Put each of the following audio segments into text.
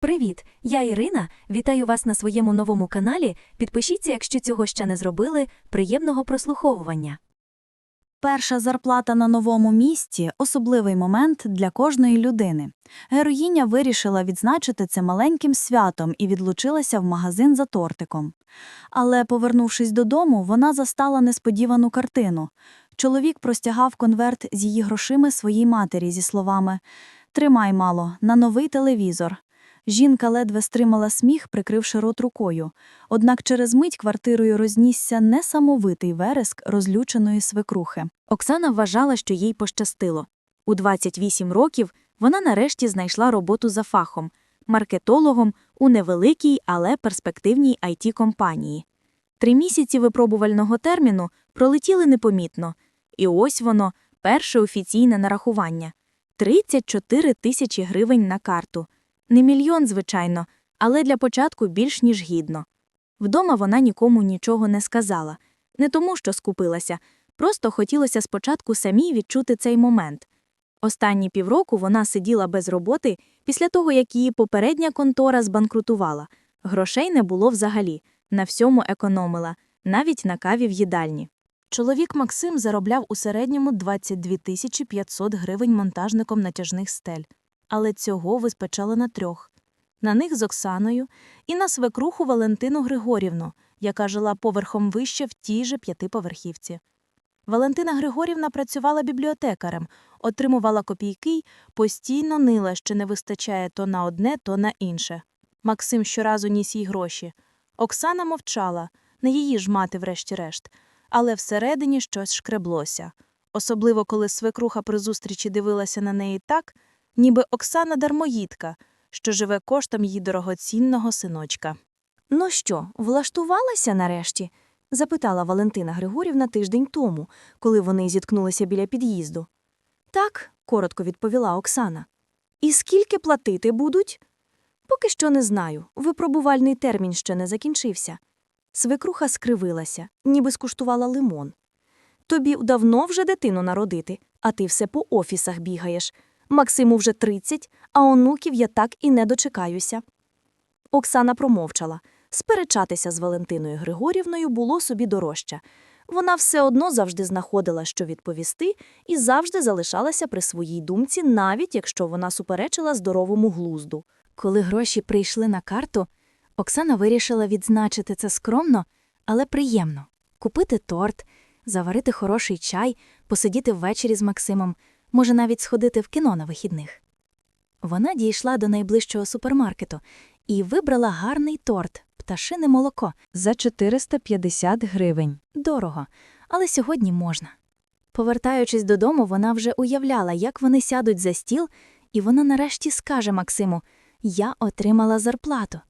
Привіт! Я Ірина. Вітаю вас на своєму новому каналі. Підпишіться, якщо цього ще не зробили. Приємного прослуховування. Перша зарплата на новому місці особливий момент для кожної людини. Героїня вирішила відзначити це маленьким святом і відлучилася в магазин за тортиком. Але, повернувшись додому, вона застала несподівану картину. Чоловік простягав конверт з її грошима своїй матері зі словами Тримай, мало, на новий телевізор. Жінка ледве стримала сміх, прикривши рот рукою. Однак через мить квартирою рознісся несамовитий вереск розлюченої свекрухи. Оксана вважала, що їй пощастило. У 28 років вона нарешті знайшла роботу за фахом маркетологом у невеликій, але перспективній it компанії Три місяці випробувального терміну пролетіли непомітно, і ось воно, перше офіційне нарахування 34 тисячі гривень на карту. Не мільйон, звичайно, але для початку більш ніж гідно. Вдома вона нікому нічого не сказала, не тому, що скупилася, просто хотілося спочатку самій відчути цей момент. Останні півроку вона сиділа без роботи після того, як її попередня контора збанкрутувала. Грошей не було взагалі, на всьому економила, навіть на каві в їдальні. Чоловік Максим заробляв у середньому 22 тисячі 500 гривень монтажником натяжних стель, але цього виспечало на трьох. На них з Оксаною і на свекруху Валентину Григорівну, яка жила поверхом вище в тій же п'ятиповерхівці. Валентина Григорівна працювала бібліотекарем, отримувала копійки й постійно нила, що не вистачає то на одне, то на інше. Максим щоразу ніс їй гроші. Оксана мовчала, не її ж мати, врешті-решт, але всередині щось шкреблося. Особливо, коли свекруха при зустрічі дивилася на неї так, ніби Оксана дармоїдка, що живе коштом її дорогоцінного синочка. Ну що, влаштувалася нарешті? запитала Валентина Григорівна тиждень тому, коли вони зіткнулися біля під'їзду. Так, коротко відповіла Оксана. І скільки платити будуть? Поки що не знаю. Випробувальний термін ще не закінчився. Свекруха скривилася, ніби скуштувала лимон. Тобі давно вже дитину народити, а ти все по офісах бігаєш. Максиму вже 30, а онуків я так і не дочекаюся. Оксана промовчала. Сперечатися з Валентиною Григорівною було собі дорожче. Вона все одно завжди знаходила, що відповісти, і завжди залишалася при своїй думці, навіть якщо вона суперечила здоровому глузду. Коли гроші прийшли на карту, Оксана вирішила відзначити це скромно, але приємно купити торт, заварити хороший чай, посидіти ввечері з Максимом, може навіть сходити в кіно на вихідних. Вона дійшла до найближчого супермаркету і вибрала гарний торт пташине молоко за 450 гривень. Дорого, але сьогодні можна. Повертаючись додому, вона вже уявляла, як вони сядуть за стіл, і вона нарешті скаже Максиму Я отримала зарплату.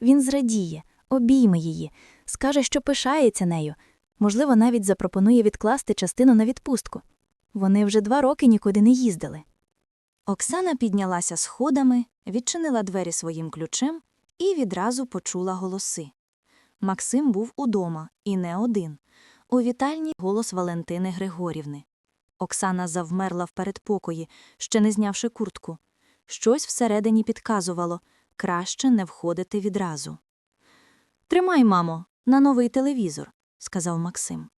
Він зрадіє, обійме її, скаже, що пишається нею, можливо, навіть запропонує відкласти частину на відпустку. Вони вже два роки нікуди не їздили. Оксана піднялася сходами, відчинила двері своїм ключем і відразу почула голоси. Максим був удома, і не один. У вітальні голос Валентини Григорівни. Оксана завмерла в передпокої, ще не знявши куртку. Щось всередині підказувало краще не входити відразу. Тримай, мамо, на новий телевізор, сказав Максим.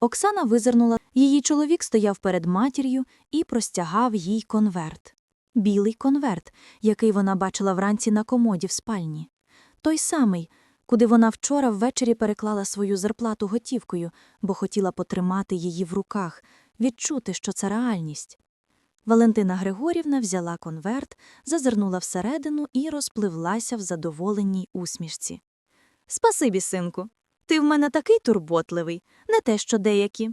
Оксана визирнула, її чоловік стояв перед матір'ю і простягав їй конверт. Білий конверт, який вона бачила вранці на комоді в спальні. Той самий, куди вона вчора ввечері переклала свою зарплату готівкою, бо хотіла потримати її в руках, відчути, що це реальність. Валентина Григорівна взяла конверт, зазирнула всередину і розпливлася в задоволеній усмішці. Спасибі, синку. Ти в мене такий турботливий, не те, що деякі.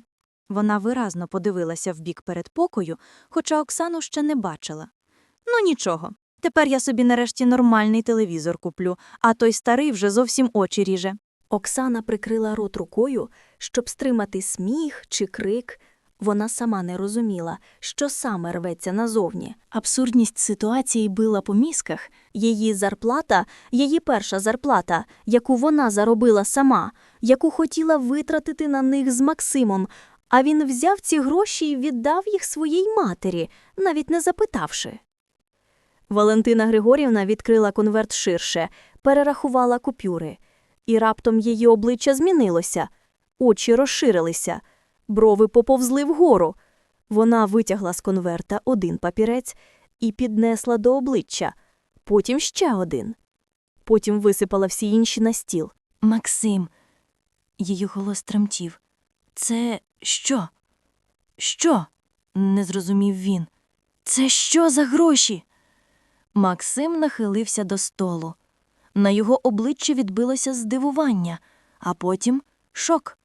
Вона виразно подивилася в бік передпокою, хоча Оксану ще не бачила. Ну нічого. Тепер я собі нарешті нормальний телевізор куплю, а той старий вже зовсім очі ріже. Оксана прикрила рот рукою, щоб стримати сміх чи крик. Вона сама не розуміла, що саме рветься назовні. Абсурдність ситуації била по мізках. Її зарплата, її перша зарплата, яку вона заробила сама, яку хотіла витратити на них з Максимом, а він взяв ці гроші і віддав їх своїй матері, навіть не запитавши. Валентина Григорівна відкрила конверт ширше, перерахувала купюри. І раптом її обличчя змінилося. Очі розширилися, брови поповзли вгору. Вона витягла з конверта один папірець і піднесла до обличчя, потім ще один. Потім висипала всі інші на стіл. Максим. Її голос тремтів. Це що? Що? не зрозумів він. Це що за гроші? Максим нахилився до столу. На його обличчі відбилося здивування, а потім шок.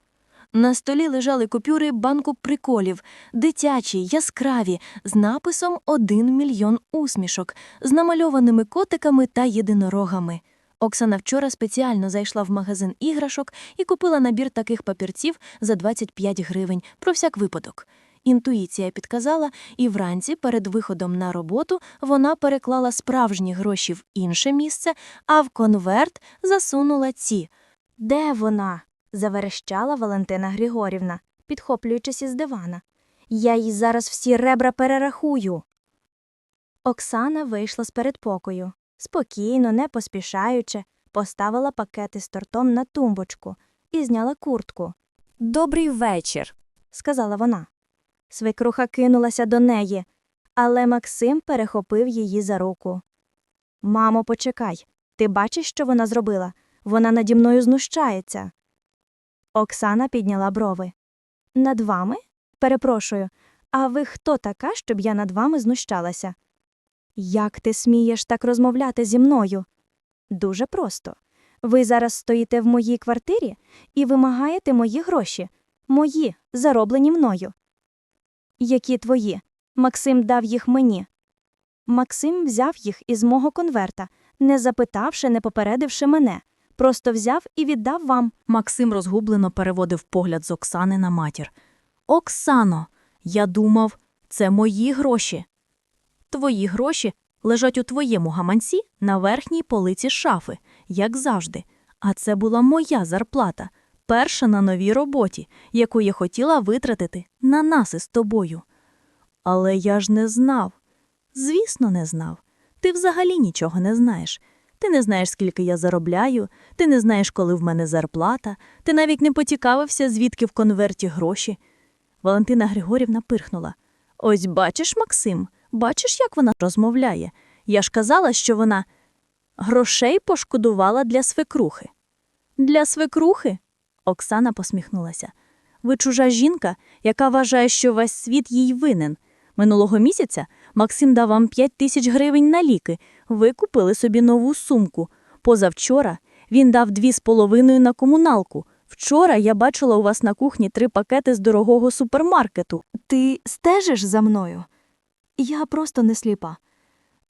На столі лежали купюри банку приколів, дитячі, яскраві, з написом «Один мільйон усмішок, з намальованими котиками та єдинорогами. Оксана вчора спеціально зайшла в магазин іграшок і купила набір таких папірців за 25 гривень про всяк випадок. Інтуїція підказала, і вранці перед виходом на роботу вона переклала справжні гроші в інше місце, а в конверт засунула ці. Де вона? Заверещала Валентина Григорівна, підхоплюючись із дивана. Я їй зараз всі ребра перерахую. Оксана вийшла з передпокою. Спокійно, не поспішаючи, поставила пакети з тортом на тумбочку і зняла куртку. Добрий вечір, сказала вона. Свекруха кинулася до неї, але Максим перехопив її за руку. Мамо, почекай. Ти бачиш, що вона зробила? Вона наді мною знущається. Оксана підняла брови. Над вами? Перепрошую, а ви хто така, щоб я над вами знущалася? Як ти смієш так розмовляти зі мною? Дуже просто. Ви зараз стоїте в моїй квартирі і вимагаєте мої гроші, мої, зароблені мною. Які твої? Максим дав їх мені. Максим взяв їх із мого конверта, не запитавши, не попередивши мене. Просто взяв і віддав вам. Максим розгублено переводив погляд з Оксани на матір. Оксано, я думав, це мої гроші. Твої гроші лежать у твоєму гаманці на верхній полиці шафи, як завжди. А це була моя зарплата, перша на новій роботі, яку я хотіла витратити на нас із тобою. Але я ж не знав. Звісно, не знав. Ти взагалі нічого не знаєш. Ти не знаєш, скільки я заробляю, ти не знаєш, коли в мене зарплата, ти навіть не поцікавився, звідки в конверті гроші. Валентина Григорівна пирхнула. Ось бачиш, Максим, бачиш, як вона розмовляє. Я ж казала, що вона грошей пошкодувала для свекрухи. Для свекрухи? Оксана посміхнулася. Ви чужа жінка, яка вважає, що весь світ їй винен. Минулого місяця Максим дав вам 5 тисяч гривень на ліки. Ви купили собі нову сумку. Позавчора він дав дві з половиною на комуналку. Вчора я бачила у вас на кухні три пакети з дорогого супермаркету. Ти стежиш за мною? Я просто не сліпа.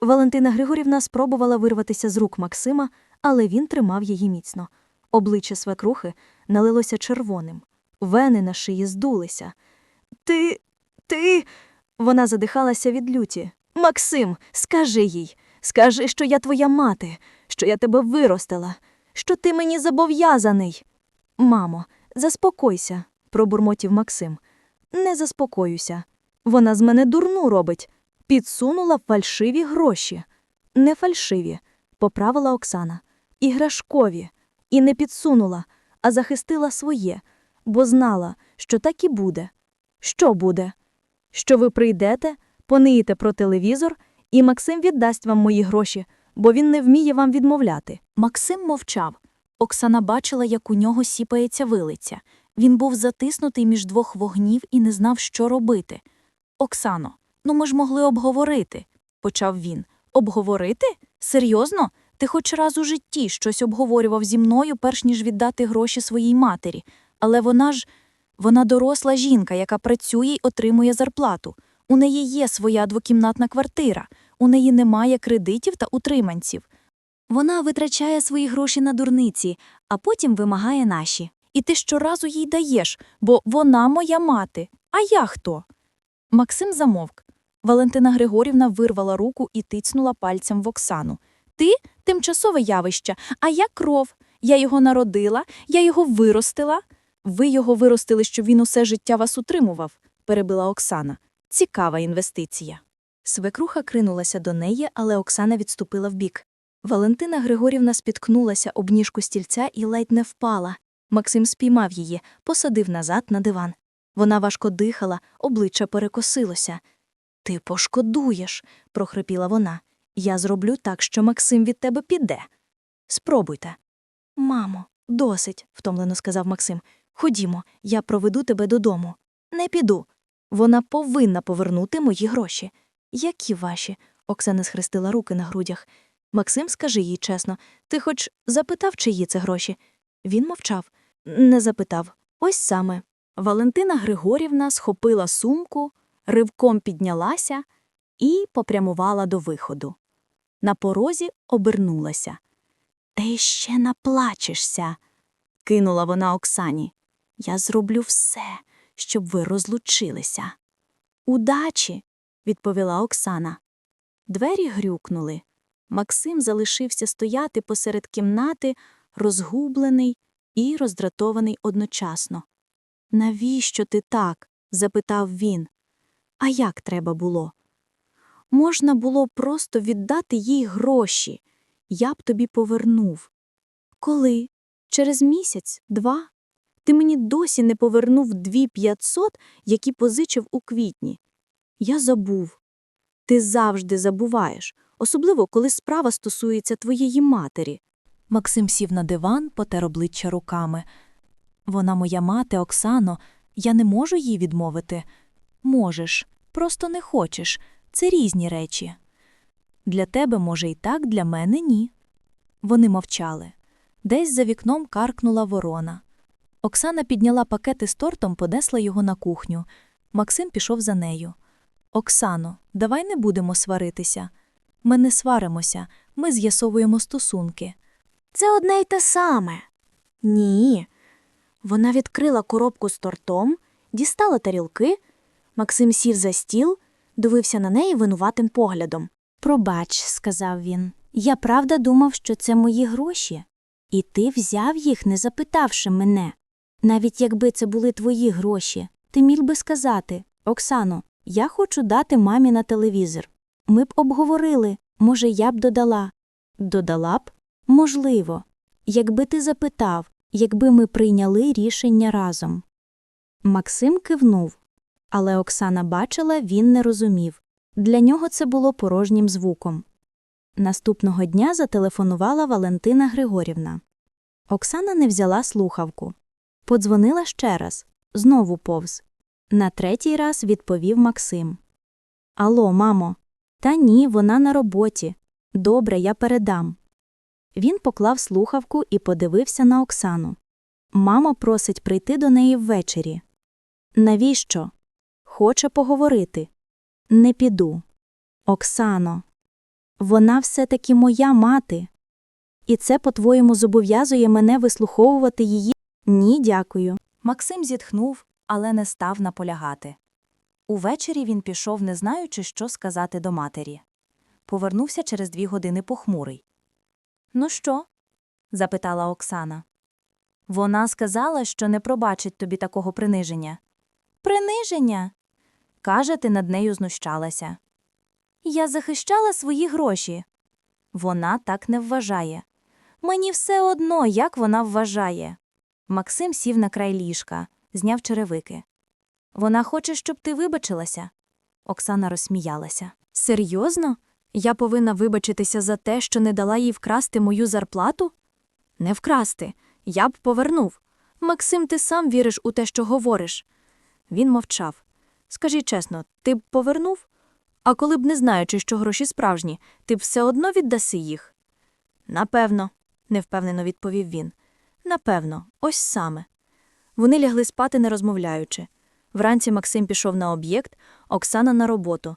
Валентина Григорівна спробувала вирватися з рук Максима, але він тримав її міцно. Обличчя свекрухи налилося червоним. Вени на шиї здулися. Ти. ти. Вона задихалася від люті. Максим, скажи їй, скажи, що я твоя мати, що я тебе виростила, що ти мені зобов'язаний. Мамо, заспокойся, пробурмотів Максим. Не заспокоюся. Вона з мене дурну робить. Підсунула фальшиві гроші. Не фальшиві, поправила Оксана. Іграшкові. І не підсунула, а захистила своє, бо знала, що так і буде. Що буде? Що ви прийдете, пониєте про телевізор, і Максим віддасть вам мої гроші, бо він не вміє вам відмовляти. Максим мовчав. Оксана бачила, як у нього сіпається вилиця. Він був затиснутий між двох вогнів і не знав, що робити. Оксано, ну ми ж могли обговорити, почав він. Обговорити? Серйозно? Ти хоч раз у житті щось обговорював зі мною, перш ніж віддати гроші своїй матері. Але вона ж вона доросла жінка, яка працює й отримує зарплату. У неї є своя двокімнатна квартира, у неї немає кредитів та утриманців. Вона витрачає свої гроші на дурниці, а потім вимагає наші. І ти щоразу їй даєш, бо вона моя мати. А я хто? Максим замовк. Валентина Григорівна вирвала руку і тицнула пальцем в Оксану. Ти тимчасове явище, а я кров. Я його народила, я його виростила. Ви його виростили, щоб він усе життя вас утримував, перебила Оксана. Цікава інвестиція. Свекруха кринулася до неї, але Оксана відступила вбік. Валентина Григорівна спіткнулася об ніжку стільця і ледь не впала. Максим спіймав її, посадив назад на диван. Вона важко дихала, обличчя перекосилося. Ти пошкодуєш, прохрипіла вона. Я зроблю так, що Максим від тебе піде. Спробуйте. Мамо, досить, втомлено сказав Максим. Ходімо, я проведу тебе додому. Не піду. Вона повинна повернути мої гроші. Які ваші? Оксана схрестила руки на грудях. Максим, скажи їй чесно, ти хоч запитав, чиї це гроші? Він мовчав. Не запитав. Ось саме. Валентина Григорівна схопила сумку, ривком піднялася і попрямувала до виходу. На порозі обернулася. Ти ще наплачешся, кинула вона Оксані. Я зроблю все, щоб ви розлучилися. Удачі, відповіла Оксана. Двері грюкнули. Максим залишився стояти посеред кімнати, розгублений і роздратований одночасно. Навіщо ти так? запитав він. А як треба було? Можна було просто віддати їй гроші. Я б тобі повернув. Коли? Через місяць, два? Ти мені досі не повернув дві п'ятсот, які позичив у квітні. Я забув. Ти завжди забуваєш, особливо коли справа стосується твоєї матері. Максим сів на диван, потер обличчя руками. Вона моя мати, Оксано, я не можу їй відмовити. Можеш, просто не хочеш. Це різні речі. Для тебе, може, і так, для мене ні. Вони мовчали. Десь за вікном каркнула ворона. Оксана підняла пакет із тортом, понесла його на кухню. Максим пішов за нею. Оксано, давай не будемо сваритися. Ми не сваримося, ми з'ясовуємо стосунки. Це одне й те саме. Ні. Вона відкрила коробку з тортом, дістала тарілки. Максим сів за стіл, дивився на неї винуватим поглядом. Пробач, сказав він. Я правда думав, що це мої гроші. І ти взяв їх, не запитавши мене. Навіть якби це були твої гроші, ти міг би сказати Оксано, я хочу дати мамі на телевізор. Ми б обговорили, може, я б додала. Додала б? Можливо. Якби ти запитав, якби ми прийняли рішення разом. Максим кивнув, але Оксана бачила, він не розумів. Для нього це було порожнім звуком. Наступного дня зателефонувала Валентина Григорівна. Оксана не взяла слухавку. Подзвонила ще раз, знову повз. На третій раз відповів Максим. Алло, мамо. Та ні, вона на роботі. Добре, я передам. Він поклав слухавку і подивився на Оксану. Мамо просить прийти до неї ввечері. Навіщо? Хоче поговорити. Не піду. Оксано, вона все-таки моя мати. І це, по-твоєму, зобов'язує мене вислуховувати її? Ні, дякую. Максим зітхнув, але не став наполягати. Увечері він пішов, не знаючи, що сказати до матері. Повернувся через дві години похмурий. Ну що? запитала Оксана. Вона сказала, що не пробачить тобі такого приниження. Приниження? Каже, ти над нею знущалася. Я захищала свої гроші. Вона так не вважає. Мені все одно, як вона вважає. Максим сів на край ліжка, зняв черевики. Вона хоче, щоб ти вибачилася. Оксана розсміялася. Серйозно? Я повинна вибачитися за те, що не дала їй вкрасти мою зарплату? Не вкрасти. Я б повернув. Максим, ти сам віриш у те, що говориш. Він мовчав. Скажи чесно, ти б повернув? А коли б не знаючи, що гроші справжні, ти б все одно віддаси їх? Напевно, невпевнено відповів він. Напевно, ось саме. Вони лягли спати, не розмовляючи. Вранці Максим пішов на об'єкт, Оксана на роботу.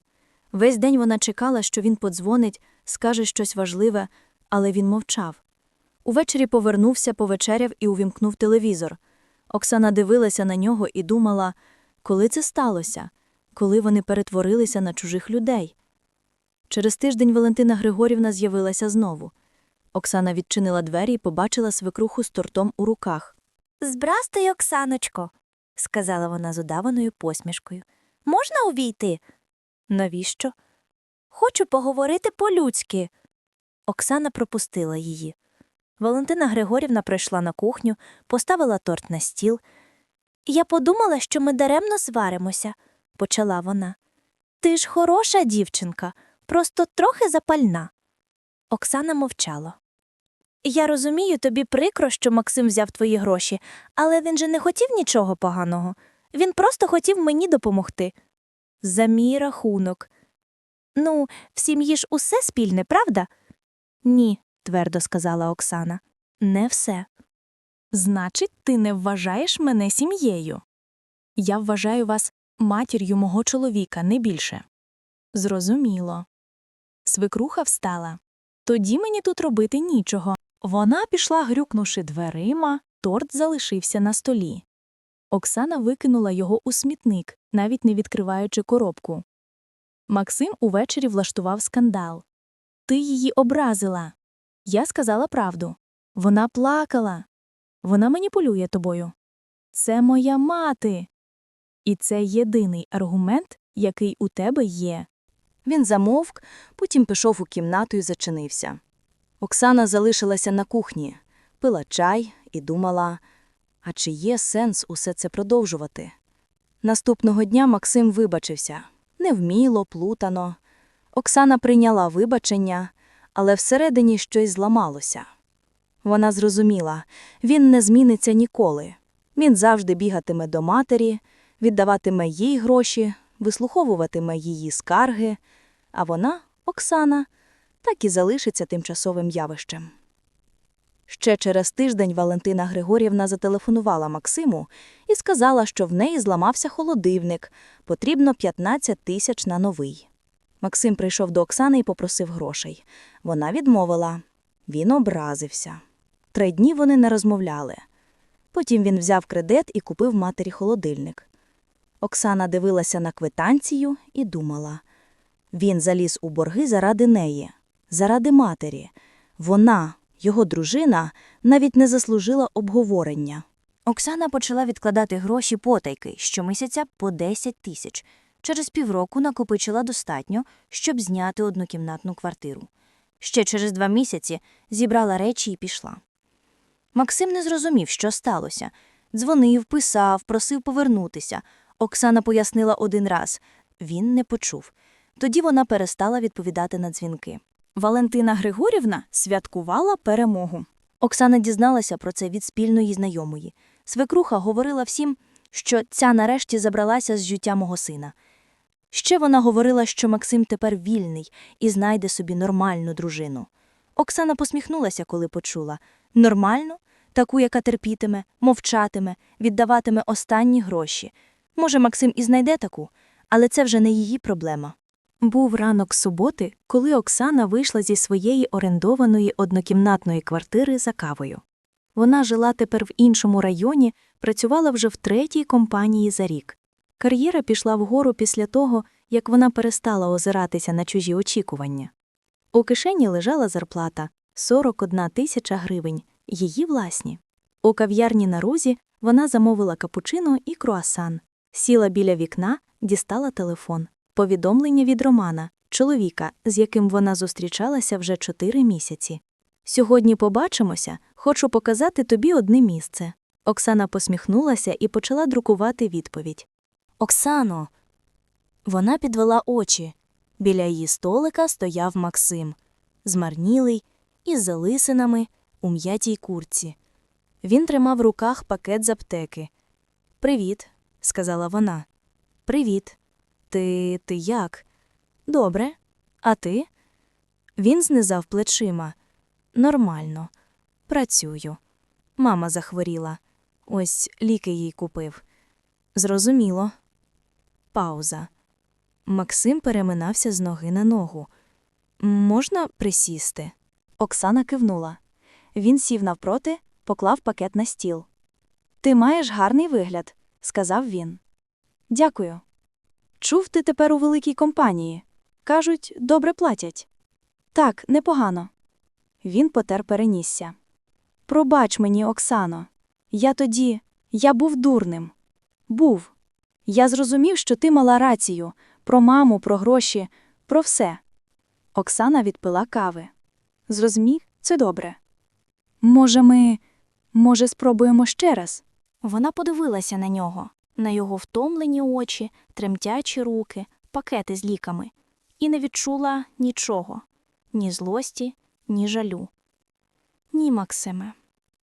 Весь день вона чекала, що він подзвонить, скаже щось важливе, але він мовчав. Увечері повернувся, повечеряв і увімкнув телевізор. Оксана дивилася на нього і думала, коли це сталося, коли вони перетворилися на чужих людей. Через тиждень Валентина Григорівна з'явилася знову. Оксана відчинила двері і побачила свекруху з тортом у руках. Збрастай, Оксаночко, сказала вона з удаваною посмішкою. Можна увійти? Навіщо? Хочу поговорити по-людськи. Оксана пропустила її. Валентина Григорівна прийшла на кухню, поставила торт на стіл. Я подумала, що ми даремно сваримося, почала вона. Ти ж хороша дівчинка, просто трохи запальна. Оксана мовчала. Я розумію, тобі прикро, що Максим взяв твої гроші, але він же не хотів нічого поганого. Він просто хотів мені допомогти. За мій рахунок. Ну, в сім'ї ж усе спільне, правда? Ні, твердо сказала Оксана. Не все. Значить, ти не вважаєш мене сім'єю. Я вважаю вас матір'ю мого чоловіка, не більше. Зрозуміло. Свекруха встала. Тоді мені тут робити нічого. Вона пішла, грюкнувши дверима, торт залишився на столі. Оксана викинула його у смітник, навіть не відкриваючи коробку. Максим увечері влаштував скандал. Ти її образила. Я сказала правду. Вона плакала. Вона маніпулює тобою. Це моя мати. І це єдиний аргумент, який у тебе є. Він замовк, потім пішов у кімнату і зачинився. Оксана залишилася на кухні, пила чай і думала, а чи є сенс усе це продовжувати? Наступного дня Максим вибачився. Невміло, плутано. Оксана прийняла вибачення, але всередині щось зламалося. Вона зрозуміла, він не зміниться ніколи. Він завжди бігатиме до матері, віддаватиме їй гроші, вислуховуватиме її скарги, а вона, Оксана, так і залишиться тимчасовим явищем. Ще через тиждень Валентина Григорівна зателефонувала Максиму і сказала, що в неї зламався холодильник, потрібно 15 тисяч на новий. Максим прийшов до Оксани і попросив грошей. Вона відмовила. Він образився. Три дні вони не розмовляли. Потім він взяв кредит і купив матері холодильник. Оксана дивилася на квитанцію і думала. Він заліз у борги заради неї, заради матері. Вона, його дружина, навіть не заслужила обговорення. Оксана почала відкладати гроші потайки щомісяця по 10 тисяч. Через півроку накопичила достатньо, щоб зняти однокімнатну квартиру. Ще через два місяці зібрала речі і пішла. Максим не зрозумів, що сталося. Дзвонив, писав, просив повернутися. Оксана пояснила один раз. Він не почув. Тоді вона перестала відповідати на дзвінки. Валентина Григорівна святкувала перемогу. Оксана дізналася про це від спільної знайомої. Свекруха говорила всім, що ця нарешті забралася з життя мого сина. Ще вона говорила, що Максим тепер вільний і знайде собі нормальну дружину. Оксана посміхнулася, коли почула нормальну, таку, яка терпітиме, мовчатиме, віддаватиме останні гроші. Може, Максим і знайде таку, але це вже не її проблема. Був ранок суботи, коли Оксана вийшла зі своєї орендованої однокімнатної квартири за кавою. Вона жила тепер в іншому районі, працювала вже в третій компанії за рік. Кар'єра пішла вгору після того, як вона перестала озиратися на чужі очікування. У кишені лежала зарплата 41 тисяча гривень, її власні. У кав'ярні на розі вона замовила капучино і круасан, сіла біля вікна, дістала телефон. Повідомлення від Романа, чоловіка, з яким вона зустрічалася вже чотири місяці. Сьогодні побачимося, хочу показати тобі одне місце. Оксана посміхнулася і почала друкувати відповідь. Оксано. Вона підвела очі. Біля її столика стояв Максим, змарнілий, із залисинами, у м'ятій курці. Він тримав в руках пакет з аптеки. Привіт, сказала вона. Привіт. Ти ти як? Добре. А ти? Він знизав плечима. Нормально. Працюю. Мама захворіла. Ось ліки їй купив. Зрозуміло. Пауза. Максим переминався з ноги на ногу. Можна присісти? Оксана кивнула. Він сів навпроти, поклав пакет на стіл. Ти маєш гарний вигляд, сказав він. Дякую. Чув ти тепер у великій компанії. Кажуть, добре платять. Так, непогано. Він потер перенісся. Пробач мені, Оксано. Я тоді, я був дурним. Був. Я зрозумів, що ти мала рацію про маму, про гроші, про все. Оксана відпила кави. Зрозумів, це добре. Може, ми. Може, спробуємо ще раз? Вона подивилася на нього, на його втомлені очі, тремтячі руки, пакети з ліками, і не відчула нічого ні злості, ні жалю. Ні, Максиме,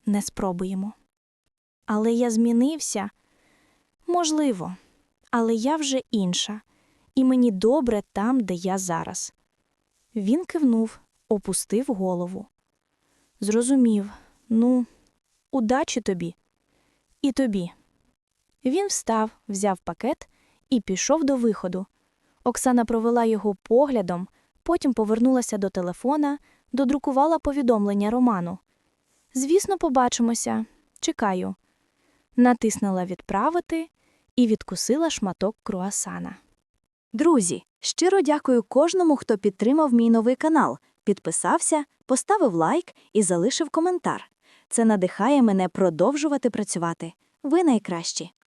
не спробуємо. Але я змінився. Можливо, але я вже інша, і мені добре там, де я зараз. Він кивнув, опустив голову. Зрозумів, ну, удачі тобі. І тобі. Він встав, взяв пакет і пішов до виходу. Оксана провела його поглядом, потім повернулася до телефона, додрукувала повідомлення Роману. Звісно, побачимося. Чекаю. Натиснула відправити і відкусила шматок круасана. Друзі, щиро дякую кожному, хто підтримав мій новий канал, підписався, поставив лайк і залишив коментар. Це надихає мене продовжувати працювати. Ви найкращі.